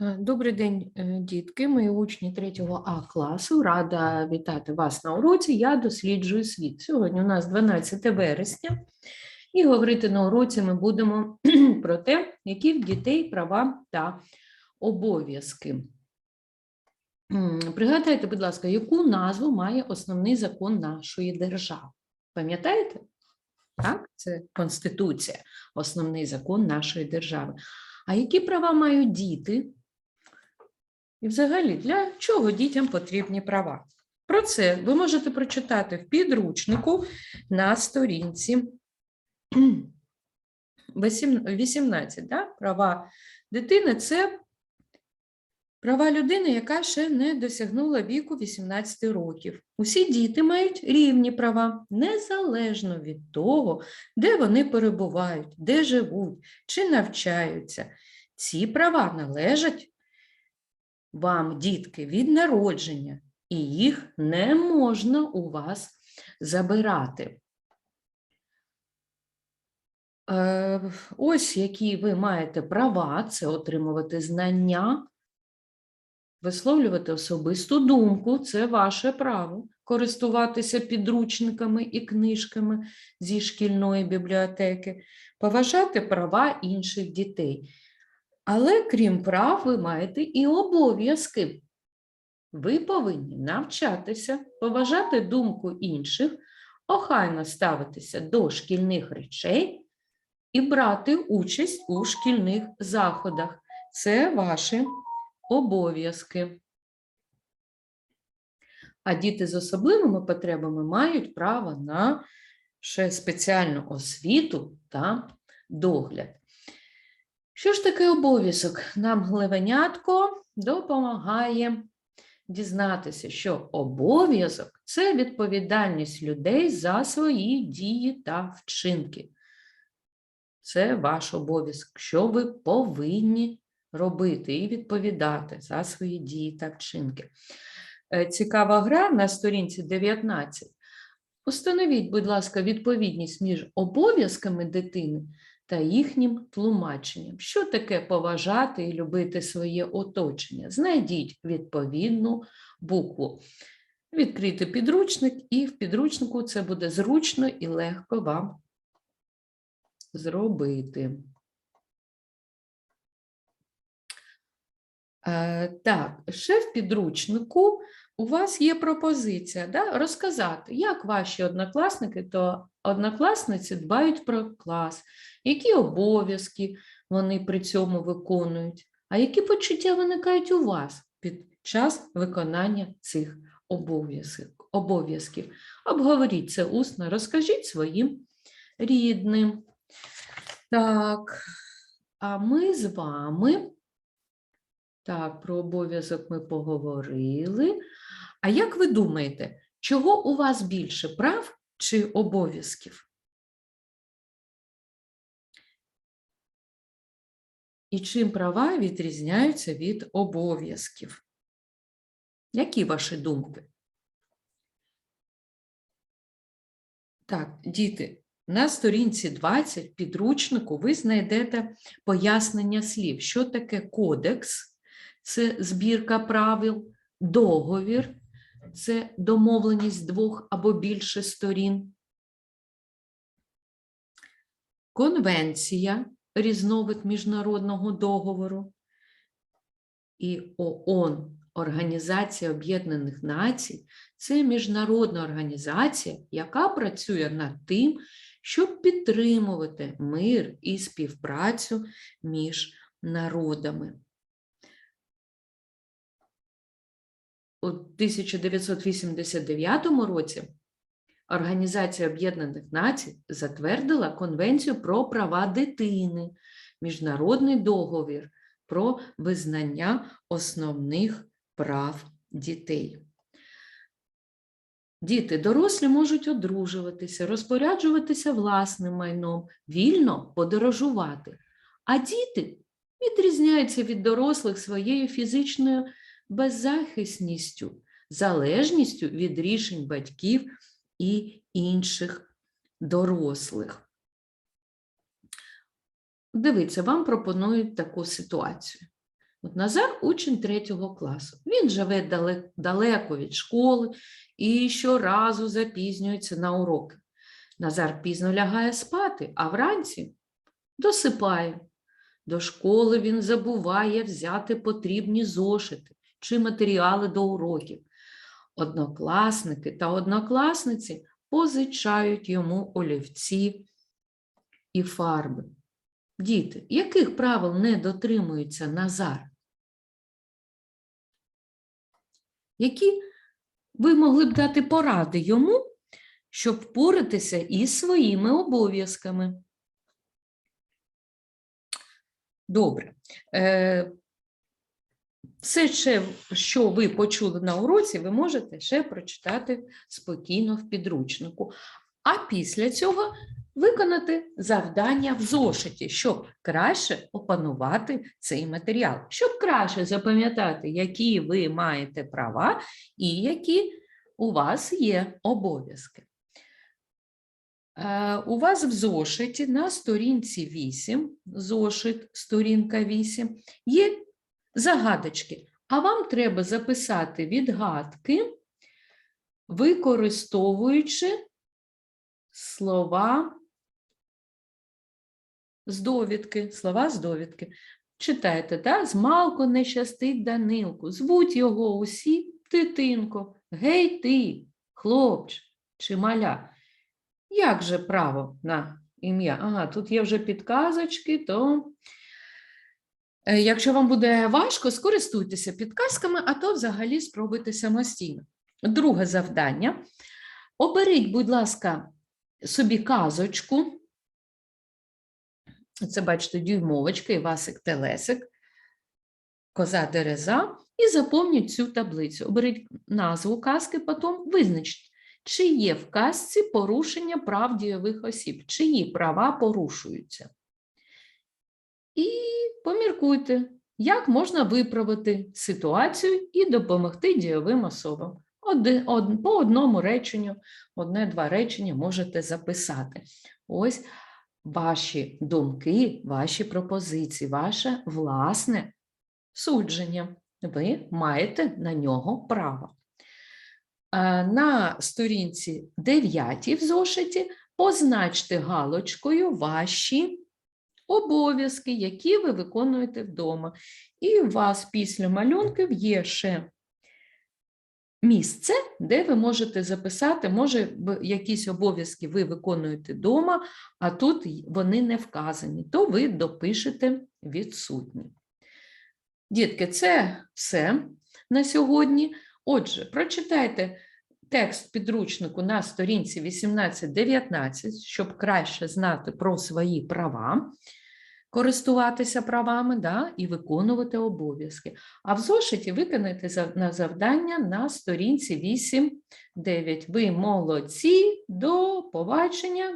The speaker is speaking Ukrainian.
Е, Добрий день, е, дітки, мої учні 3 А класу. Рада вітати вас на уроці. Я досліджую світ. Сьогодні у нас 12 вересня, і говорити на уроці ми будемо про те, які в дітей права та обов'язки. Пригадайте, будь ласка, яку назву має основний закон нашої держави? Пам'ятаєте? Так, це Конституція, основний закон нашої держави. А які права мають діти? І взагалі, для чого дітям потрібні права? Про це ви можете прочитати в підручнику на сторінці 18. Да? Права дитини це права людини, яка ще не досягнула віку 18 років. Усі діти мають рівні права, незалежно від того, де вони перебувають, де живуть чи навчаються. Ці права належать вам, дітки, від народження, і їх не можна у вас забирати. Е, Ось які ви маєте права це отримувати знання, висловлювати особисту думку це ваше право, користуватися підручниками і книжками зі шкільної бібліотеки, поважати права інших дітей. Але крім прав, ви маєте і обов'язки. Ви повинні навчатися, поважати думку інших, охайно ставитися до шкільних речей і брати участь у шкільних заходах. Це ваші обов'язки. А діти з особливими потребами мають право на ще спеціальну освіту та догляд. Що ж таке обов'язок? Нам гливенятко допомагає дізнатися, що обов'язок це відповідальність людей за свої дії та вчинки. Це ваш обов'язок, що ви повинні робити і відповідати за свої дії та вчинки. Е, Цікава гра на сторінці 19. Установіть, будь ласка, відповідність між обов'язками дитини та їхнім тлумаченням. Що таке поважати і любити своє оточення? Знайдіть відповідну букву. Відкрийте підручник, і в підручнику це буде зручно і легко вам зробити. Е, Так, ще в підручнику у вас є пропозиція да, розказати, як ваші однокласники та однокласниці дбають про клас, які обов'язки вони при цьому виконують, а які почуття виникають у вас під час виконання цих обов'язків. Обговоріть це усно, розкажіть своїм рідним. Так, а ми з вами. Так, про обов'язок ми поговорили. А як ви думаєте, чого у вас більше прав чи обов'язків? І чим права відрізняються від обов'язків? Які ваші думки? Так, діти, на сторінці 20 підручнику ви знайдете пояснення слів, що таке кодекс, це збірка правил, договір, це домовленість двох або більше сторін, конвенція, різновид міжнародного договору, і ООН, Організація Об'єднаних Націй, це міжнародна організація, яка працює над тим, щоб підтримувати мир і співпрацю між народами. У 1989 році Організація Об'єднаних Націй затвердила Конвенцію про права дитини, міжнародний договір про визнання основних прав дітей. Діти дорослі можуть одружуватися, розпоряджуватися власним майном, вільно подорожувати. А діти відрізняються від дорослих своєю фізичною беззахисністю, залежністю від рішень батьків і інших дорослих. Дивіться, вам пропонують таку ситуацію. От Назар учень третього класу. Він живе далеко від школи і щоразу запізнюється на уроки. Назар пізно лягає спати, а вранці досипає. До школи він забуває взяти потрібні зошити чи матеріали до уроків. Однокласники та однокласниці позичають йому олівці і фарби. Діти, яких правил не дотримується Назар? Які ви могли б дати поради йому, щоб впоратися із своїми обов'язками? Добре. Е, Все, ще, що ви почули на уроці, ви можете ще прочитати спокійно в підручнику. А після цього виконати завдання в зошиті, щоб краще опанувати цей матеріал, щоб краще запам'ятати, які ви маєте права і які у вас є обов'язки. Е, У вас в зошиті на сторінці 8, зошит, сторінка 8, є загадочки, а вам треба записати відгадки, використовуючи слова з довідки, слова з довідки. Читайте, да? Змалку не щастить Данилку, звуть його усі дитинко, гей ти, хлопч чи маля. Як же право на ім'я? Ага, тут є вже підказочки, то якщо вам буде важко, скористуйтеся підказками, а то взагалі спробуйте самостійно. Друге завдання. Оберіть, будь ласка, собі казочку. Це, бачите, дюймовочка, Івасик Телесик, коза Дереза, і заповніть цю таблицю. Оберіть назву казки, потім визначте, чи є в казці порушення прав дійових осіб, чиї права порушуються. І поміркуйте, як можна виправити ситуацію і допомогти дійовим особам. По одному реченню, одне-два речення можете записати. Ось ваші думки, ваші пропозиції, ваше власне судження. Ви маєте на нього право. Е, На сторінці 9 в зошиті позначте галочкою ваші обов'язки, які ви виконуєте вдома. І у вас після малюнків є ще місце, де ви можете записати, може, якісь обов'язки ви виконуєте вдома, а тут вони не вказані, то ви допишете відсутні. Дітки, це все на сьогодні. Отже, прочитайте текст підручнику на сторінці 18-19, щоб краще знати про свої права, користуватися правами да, і виконувати обов'язки. А в зошиті виконайте на завдання на сторінці 8-9. Ви молодці, до побачення.